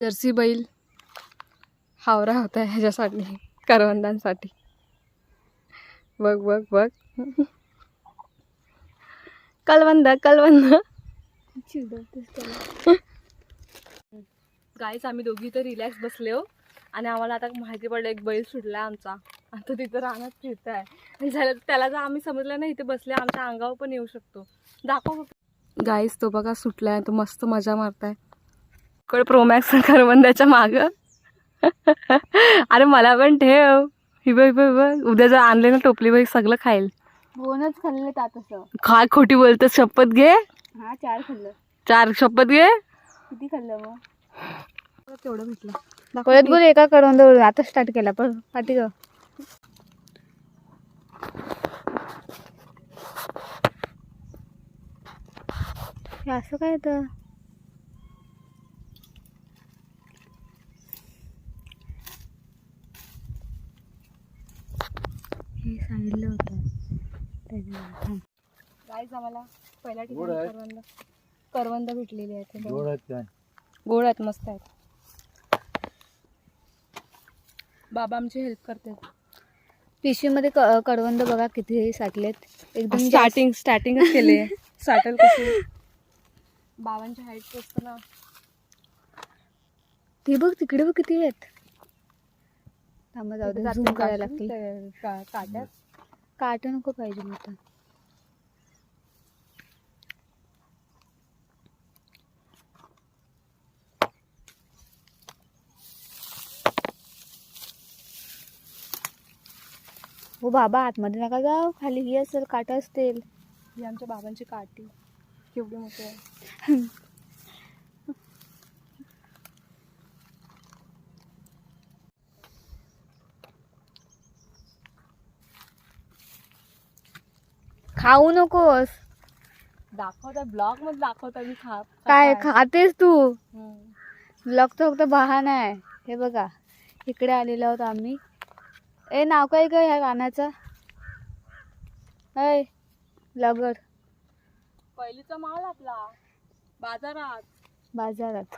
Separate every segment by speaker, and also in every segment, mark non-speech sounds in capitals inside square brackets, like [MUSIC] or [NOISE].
Speaker 1: Jersey बैल हावरा होता ह्याच्यासाठी करवंदांसाठी. बघ बघ बघ. कलवंद कलवंद. गाईच आम्ही दोघी तर रिलॅक्स बसले हो. आणि आम्हाला आता माहिती पडलं एक बैल सुटला आमचा. आता तिथं रानात फिरत आहे झालं त्याला जर आम्ही समजलं नाही इथे बसले आमच्या अंगावर पण येऊ शकतो. दाखव गाईच तो बघा सुटलाय तो मस्त मजा मारताय. कळ प्रोमॅक्स करवंदाच्या माग. [LAUGHS] अरे मला पण ठेव. ही बघ बघ बघ. उद्या जर आणले ना टोपली बाई सगळं खाईल.
Speaker 2: दोनच खाल्ले तात असं
Speaker 1: काय खोटी बोलतेस शपथ घे.
Speaker 2: हा चार खाल्लं.
Speaker 1: चार शपथ घे.
Speaker 2: किती खाल्लं मग?
Speaker 1: तेवढं भेटलं.
Speaker 2: परत बोल एका करवंदावर आता स्टार्ट केला पण पाठी ग. हे असं काय तर हे सांगितलं होतं त्याच्यावर थांब.
Speaker 1: पहिल्या
Speaker 3: गोड
Speaker 1: ठिकाणी
Speaker 3: आहेत.
Speaker 1: करवंद करवंद भेटलेली आहेत हे बघा.
Speaker 3: गोड आहेत काय?
Speaker 1: गोड आहेत मस्त आहेत. बाबा आमची हेल्प करतात
Speaker 2: पिशवीमध्ये क- करवंद बघा किती साठलेत. एकदम जास्त-
Speaker 1: स्टार्टिंग स्टार्टिंगच केले. [LAUGHS] स्टार्टर कशी? बाबांच्या हाईट असतं ना.
Speaker 2: ते बघ तिकडे बघ किती आहेत. थांबा जाऊ दे zoom करायला लागतील.
Speaker 1: काट्यात
Speaker 2: काट नको पाहिजे मोठा हो बाबा आतमध्ये नका जाऊ. खाली ही असेल काट असतील.
Speaker 1: ही आमच्या बाबांची काठी. केवढी मोठी आहे.
Speaker 2: खाऊ नकोस.
Speaker 1: दाखवता ब्लॉगमध्ये दाखवता मी खा
Speaker 2: काय खातेस तू. ब्लॉग तर फक्त बहाणा आहे. हे बघा इकडे आलेलो आहोत आम्ही. ए नाव काय ग ह्या गाण्याचं? अय ब्लॉगर
Speaker 1: पहिलीचा माल आपला. बाजारात.
Speaker 2: बाजारात.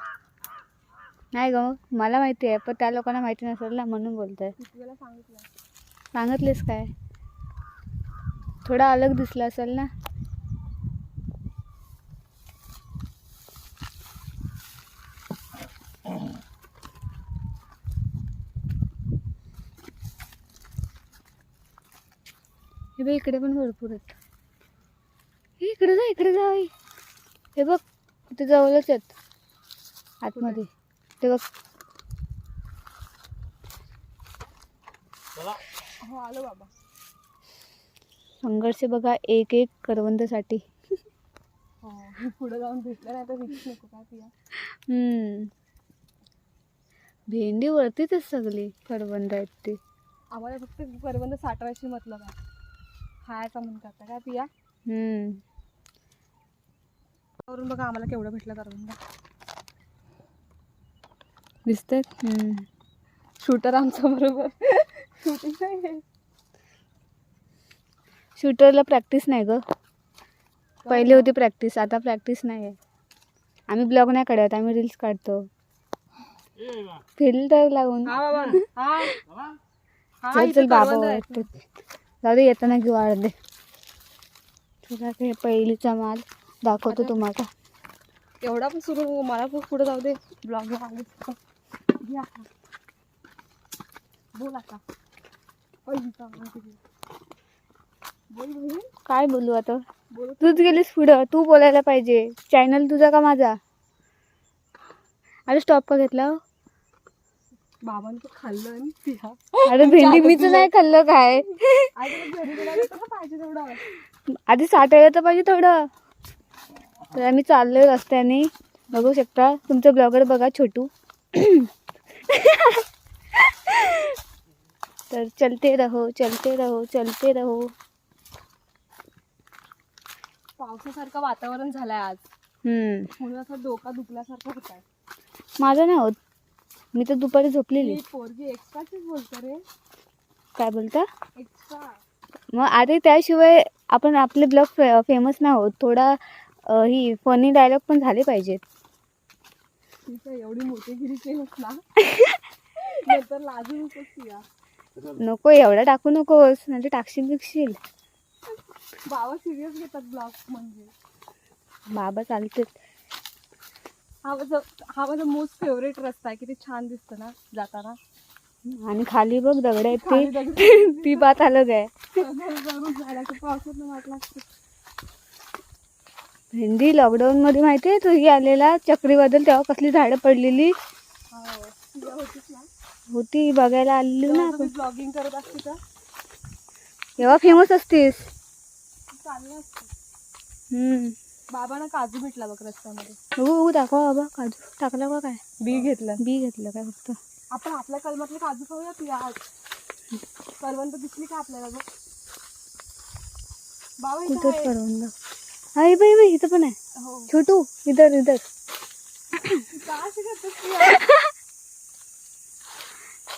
Speaker 2: नाही ग मला माहिती आहे पण त्या लोकांना माहिती नसेल ना म्हणून बोलतोय.
Speaker 1: किती वेळा सांगितलं?
Speaker 2: सांगितलेस काय? थोडा अलग दिसला असेल ना? हे बघ इकडे पण भरपूर आहेत. हे इकडे जा इकडे जा आई. हे बघ इथे जवळच आहेत. आतमध्ये. ते बघ.
Speaker 1: हो आलो बाबा.
Speaker 2: संघर्ष बघा एक एक करवंदासाठी.
Speaker 1: हो पुढे जाऊन भेटलं नाही तर नको
Speaker 2: हम्म. भेंडी वरतीच सगळी करवंद आहेत ते.
Speaker 1: आम्हाला फक्त करवंद साठवायची मतलब आहे खायचा म्हणतात काय पिया?
Speaker 2: हम्म.
Speaker 1: वरून बघा आम्हाला केवढं भेटलं दिसते
Speaker 2: हम्म.
Speaker 1: शूटर आमच्या बरोबर. शूटिंग नाही
Speaker 2: शूटरला प्रॅक्टिस नाही ग. पहिली होती प्रॅक्टिस आता प्रॅक्टिस नाही आहे. आम्ही ब्लॉग नाही काढत आम्ही रील्स काढतो. फिल्टर
Speaker 1: हा,
Speaker 2: चल चल बाबा. जाऊ दे येताना घेऊ अर्धे तुला ते पहिलीचा माल दाखवतो तुम्हाला.
Speaker 1: एवढा पण सुरू मला पण पुढे जाऊ दे. ब्लॉग बोल आता? बोल
Speaker 2: काय बोलू आता? तूच गेलीस पुढं. तू बोलायला पाहिजे. चॅनल तुझा का माझा? अरे स्टॉप का घेतला?
Speaker 1: बाबांनी खाल्लं आणि पिया.
Speaker 2: अरे भेंडी मीच नाही खाल्लं काय? [LAUGHS]
Speaker 1: आई तुला घरी गेल्यावर कसं पाहिजे तेवढं.
Speaker 2: आधी साठायला तर पाहिजे थोडं. तर आम्ही चाललोय रस्त्याने. बघू शकता तुमचं ब्लॉगर बघा छोटू. तर चलते रहो चलते रहो चलते रहो.
Speaker 1: पावसासारखं वातावरण झालंय आज.
Speaker 2: हम्म.
Speaker 1: म्हणून असं डोका दुखल्यासारखं होत आहे
Speaker 2: माझं नाही होत. मी तर दुपारी झोपलेली.
Speaker 1: पोरगी एक्स्ट्राचीच बोलतो रे.
Speaker 2: काय बोलता?
Speaker 1: एक्स्ट्रा.
Speaker 2: मग आता त्याशिवाय आपण आपले ब्लॉग फेमस नाही होत थोडा अ, ही फनी डायलॉग पण झाले पाहिजेत.
Speaker 1: एवढी मोठीगिरी केलीस ना. [LAUGHS] नंतर लाजू नकोस पिया
Speaker 2: नको एवढा टाकू नकोस म्हणजे टाकशील बिकशील.
Speaker 1: बाबा सिरियस घेतात ब्लॉग म्हणजे.
Speaker 2: बाबा चालते
Speaker 1: हा माझा हा माझा मोस्ट फेवरेट रस्ता आहे. किती छान दिसतं ना जाताना.
Speaker 2: आणि खाली बघ दगड आहेत
Speaker 1: खाली
Speaker 2: ती
Speaker 1: दगड-
Speaker 2: ती बात अलग आहे.
Speaker 1: जरूर झाला की पावसात वाट लागते.
Speaker 2: हिंदी लॉकडाऊन मध्ये माहितीये तू ही आलेला चक्रीबद्दल तेव्हा कसली झाडं पडलेली?
Speaker 1: हो पिया होतीच ना.
Speaker 2: होती बघायला आलेली ना आपण.
Speaker 1: ब्लॉगिंग करत असते तर
Speaker 2: तेव्हा फेमस असतीस.
Speaker 1: चाललं असतं.
Speaker 2: हम्म.
Speaker 1: बाबांना काजू भेटला बघ रस्त्यामध्ये.
Speaker 2: हो हो दाखवा बाबा. काजू टाकला का काय.
Speaker 1: बी घेतलं.
Speaker 2: बी घेतलं काय फक्त.
Speaker 1: आपण आपल्या कलमातले काजू खाऊया पिया आज? करवंत दिसली का आपल्याला बघ? बाबा इथं आहे.
Speaker 2: करवंद आई बाई बाई इथं पण आहे.
Speaker 1: हो.
Speaker 2: छोटू इधर इधर.
Speaker 1: का अशी करतेस पिया [LAUGHS]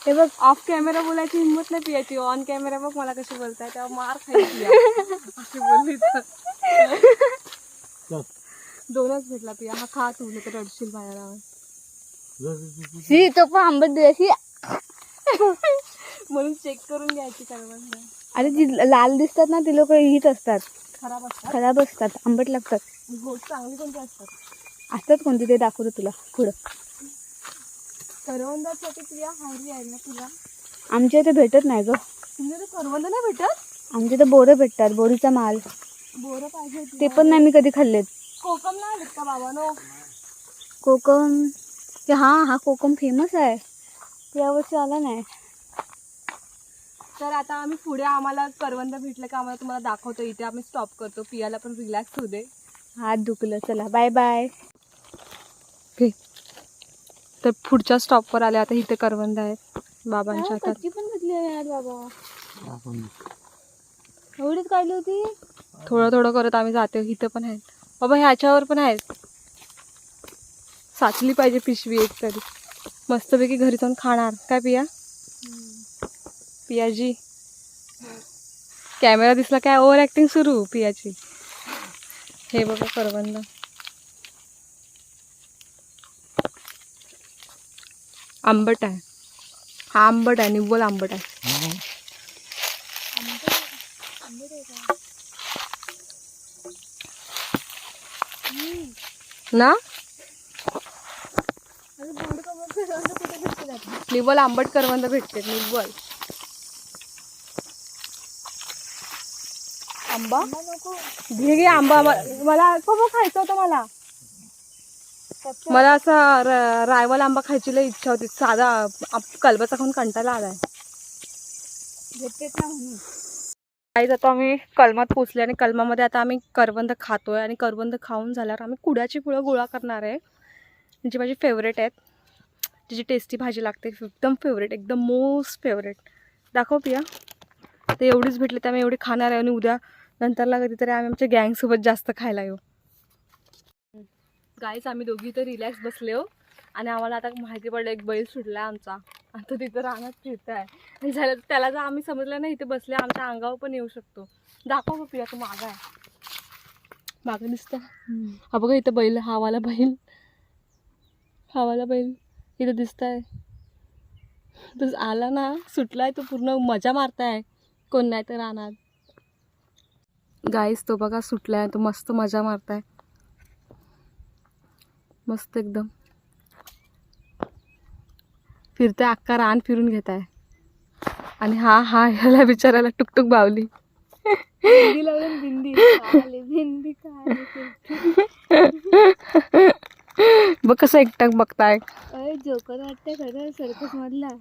Speaker 2: हे बघ.
Speaker 1: ऑफ कॅमेरा बोलायची हिंमत नाही पियाची. ऑन कॅमेरा बघ मला कशी बोलताय. तेव्हा मार खायची [LAUGHS] अशी बोलली तर. दोनच भेटला पिया. हा खा तू तर रडशील बाहेर
Speaker 2: शी तो पण आंबट दे शी
Speaker 1: म्हणून चेक करून घ्यायची करवंद
Speaker 2: अरे जी लाल दिसतात ना ती लोक हीच असतात.
Speaker 1: खराब असतात.
Speaker 2: खराब असतात आंबट लागतात.
Speaker 1: गोड चांगली कोणती असतात?
Speaker 2: असतात कोणती ते दाखवतो तुला पुढं.
Speaker 1: करवंदासाठी पिया हायरी आहे ना तुला?
Speaker 2: आमच्या इथे भेटत नाही ग.
Speaker 1: तुमच्या करवंद नाही भेटत?
Speaker 2: आमच्या इथे बोरं भेटतात बोरीचा माल.
Speaker 1: बोरं पाहिजे होती
Speaker 2: ते पण नाही मी कधी खाल्लेत.
Speaker 1: कोकम नाही का बाबा नो
Speaker 2: कोकम ते हा हा कोकम फेमस आहे. यावर्षी आला नाही.
Speaker 1: तर आता आम्ही पुढे आम्हाला करवंद भेटलं का आम्हाला तुम्हाला दाखवतो. इथे आम्ही स्टॉप करतो. पियाला पण रिलॅक्स होऊ दे.
Speaker 2: हात दुखलं चला बाय बाय
Speaker 1: तर पुढच्या स्टॉपवर आले. आता इथे करवंद आहेत. बाबांच्या हातात.
Speaker 2: पण घेतली आहे यार बाबा. एवढीच काढली होती?
Speaker 1: थोडं थोडं करत आम्ही जातो. इथं पण आहेत. बाबा ह्याच्यावर पण आहेत. साचली पाहिजे पिशवी एक तरी. मस्तपैकी घरी जाऊन खाणार. काय पिया? पियाजी. कॅमेरा दिसला काय? ओव्हर ॲक्टिंग सुरू पियाची. हे बघा करवंद. आंबट आहे. हा आंबट आहे. निव्वळ आंबट आहे. ना? निव्वळ आंबट करवंद भेटते निव्वळ आंबा? घे घे आंबा मला बाबा खायचं होतं मला. मला असा रायवल आंबा खायची लई इच्छा होती साधा कलबाचा खाऊन कंटाळा आलाय.
Speaker 2: भेटतेच ना म्हणून.
Speaker 1: आई आता आम्ही कलमात पोचले आणि कलमामध्ये आता आम्ही करवंद खातोय आणि करवंद खाऊन झाल्यावर आम्ही कुड्याची फुलं गोळा करणार आहे. जी माझी फेवरेट आहेत. जिची टेस्टी भाजी लागते एकदम फेवरेट एकदम मोस्ट फेवरेट दाखव पिया ते एवढीच भेटले ते आम्ही एवढी खाणार आहे आणि उद्या नंतरला कधीतरी आम्ही आमच्या गँगसोबत जास्त खायला येऊ. गाईच आम्ही दोघी तर रिलॅक्स बसले हो. आणि आम्हाला आता माहिती पडलं एक बैल सुटला आमचा. आता तिथं रानात फिरत आहे झालं झालं त्याला जर आम्ही समजलं नाही इथे बसले आमच्या अंगावर पण येऊ शकतो. दाखव पिया तो मागा आहे. मागं दिसतं हा बघा इथं बैल हावाला बैल. हावाला बैल. इथं दिसत आहे तो आला ना सुटलाय तो पूर्ण मजा मारताय. कोण नाही तर रानात. गाईस तो बघा सुटलाय. तो मस्त मजा मारताय. मस्त एकदम. फिरते अक्का रान फिरून घेत आहे आणि हा हा ह्याला बिचारायला टुकटुक बावली. [LAUGHS] बघ कसं एकटक बघताय.
Speaker 2: अरे जोकर वाटतंय खरं सर्कस मधला.